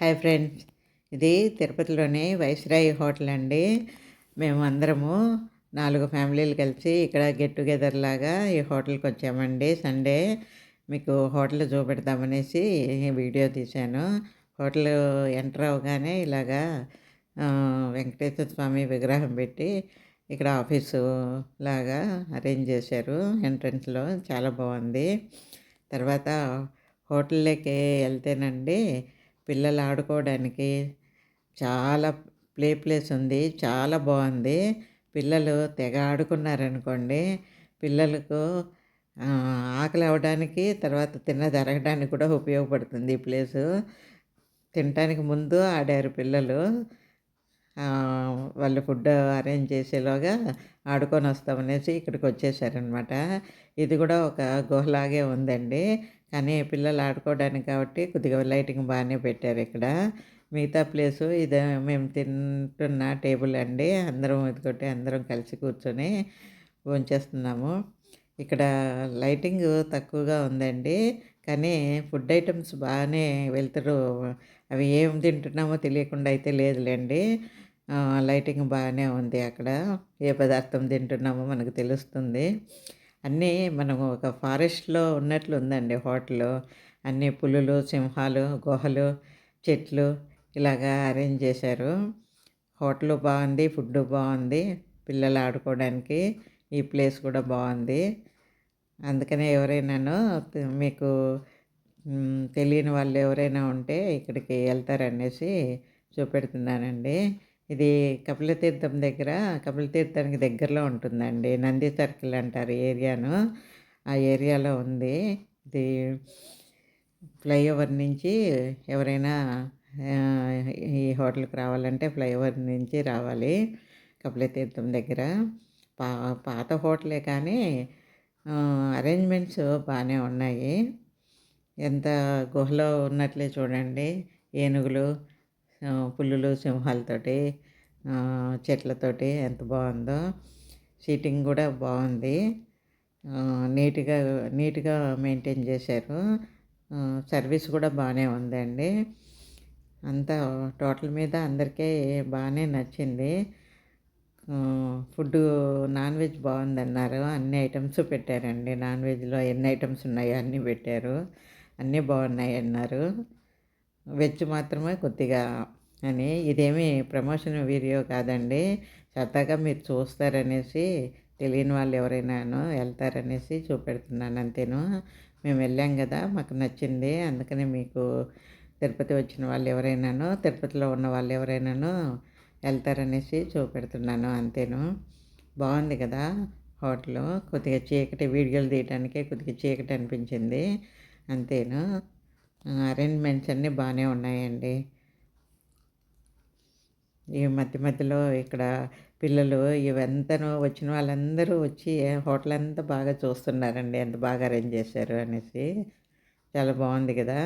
Hi friends. ఇది తిరుపతిలోని viceroy hotel అండి. మేము అందరము నాలుగు ఫ్యామిలీలు కలిసి ఇక్కడ గెట్ టుగెదర్ లాగా ఈ హోటల్కి వచ్చామండి. సండే మీకు హోటల్ చూపెడతామనేసి వీడియో తీశాను. హోటల్ ఎంటర్ అవగానే ఇలాగా వెంకటేశ్వర స్వామి విగ్రహం పెట్టి ఇక్కడ ఆఫీసు లాగా అరేంజ్ చేశారు. ఎంట్రన్స్లో చాలా బాగుంది. తర్వాత హోటల్లోకి వెళ్తేనండి పిల్లలు ఆడుకోవడానికి చాలా ప్లే ప్లేస్ ఉంది చాలా బాగుంది. పిల్లలు తెగ ఆడుకున్నారనుకోండి పిల్లలకు ఆకలి అవ్వడానికి తర్వాత తిన్న జరగడానికి కూడా ఉపయోగపడుతుంది ఈ ప్లేసు. తినటానికి ముందు ఆడారు పిల్లలు. వాళ్ళు ఫుడ్ అరేంజ్ చేసేలోగా ఆడుకొని వస్తామనేసి ఇక్కడికి వచ్చేసారనమాట. ఇది కూడా ఒక గుహలాగే ఉందండి. కానీ పిల్లలు ఆడుకోవడానికి కాబట్టి కొద్దిగా లైటింగ్ బాగానే పెట్టారు ఇక్కడ. మిగతా ప్లేసు ఇది మేము తింటున్న టేబుల్ అండి. అందరం ఇదికొట్టి అందరం కలిసి కూర్చొని భోంచేస్తున్నాము. ఇక్కడ లైటింగ్ తక్కువగా ఉందండి. కానీ ఫుడ్ ఐటమ్స్ బాగానే వెళ్తారు అవి ఏం తింటున్నామో తెలియకుండా అయితే లేదులేండి. లైటింగ్ బాగానే ఉంది అక్కడ. ఏ పదార్థం తింటున్నామో మనకు తెలుస్తుంది. అన్నీ మనము ఒక ఫారెస్ట్లో ఉన్నట్లు ఉందండి హోటల్. అన్ని పులులు సింహాలు గుహలు చెట్లు ఇలాగా అరేంజ్ చేశారు. హోటల్ బాగుంది ఫుడ్ బాగుంది పిల్లలు ఆడుకోవడానికి ఈ ప్లేస్ కూడా బాగుంది. అందుకనే ఎవరైనాను మీకు తెలియని వాళ్ళు ఎవరైనా ఉంటే ఇక్కడికి వెళ్తారనేసి చూపెడుతున్నానండి. ఇది కపిలతీర్థం దగ్గర కపిలతీర్థానికి దగ్గరలో ఉంటుందండి. నంది సర్కిల్ అంటారు ఏరియాను. ఆ ఏరియాలో ఉంది. ఇది ఫ్లైఓవర్ నుంచి ఎవరైనా ఈ హోటల్కి రావాలంటే ఫ్లైఓవర్ నుంచి రావాలి కపిలతీర్థం దగ్గర. పా పాత హోటలే కానీ అరేంజ్మెంట్స్ బాగానే ఉన్నాయి. ఎంత గుహలో ఉన్నట్లే చూడండి. ఏనుగులు పులులు సింహాలతోటి చెట్లతోటి ఎంత బాగుందో. సీటింగ్ కూడా బాగుంది. నీట్గా నీట్గా మెయింటైన్ చేశారు. సర్వీస్ కూడా బాగానే ఉందండి. అంతా టోటల్ మీద అందరికీ బాగానే నచ్చింది. ఫుడ్ నాన్ వెజ్ బాగుందన్నారు. అన్ని ఐటమ్స్ పెట్టారండి. నాన్ వెజ్లో ఎన్ని ఐటమ్స్ ఉన్నాయో అన్నీ పెట్టారు. అన్నీ బాగున్నాయి అన్నారు వెజ్ మాత్రమే కొద్దిగా అని. ఇదేమి ప్రమోషన్ వీడియో కాదండి. సరదాగా మీరు చూస్తారనేసి తెలియని వాళ్ళు ఎవరైనాను వెళ్తారనేసి చూపెడుతున్నాను అంతేను. మేము వెళ్ళాం కదా మాకు నచ్చింది. అందుకని మీకు తిరుపతి వచ్చిన వాళ్ళు ఎవరైనాను తిరుపతిలో ఉన్న వాళ్ళు ఎవరైనాను వెళ్తారనేసి చూపెడుతున్నాను అంతేను. బాగుంది కదా హోటల్. కొద్దిగా చీకటి వీడియోలు తీయడానికే కొద్దిగా చీకటి అనిపించింది. అంతేను. అరేంజ్మెంట్స్ అన్నీ బాగానే ఉన్నాయండి. ఈ మధ్య మధ్యలో ఇక్కడ పిల్లలు ఇవంతను వచ్చిన వాళ్ళందరూ వచ్చి హోటల్ అంతా బాగా చూస్తున్నారండి ఎంత బాగా అరేంజ్ చేశారు అనేసి. చాలా బాగుంది కదా.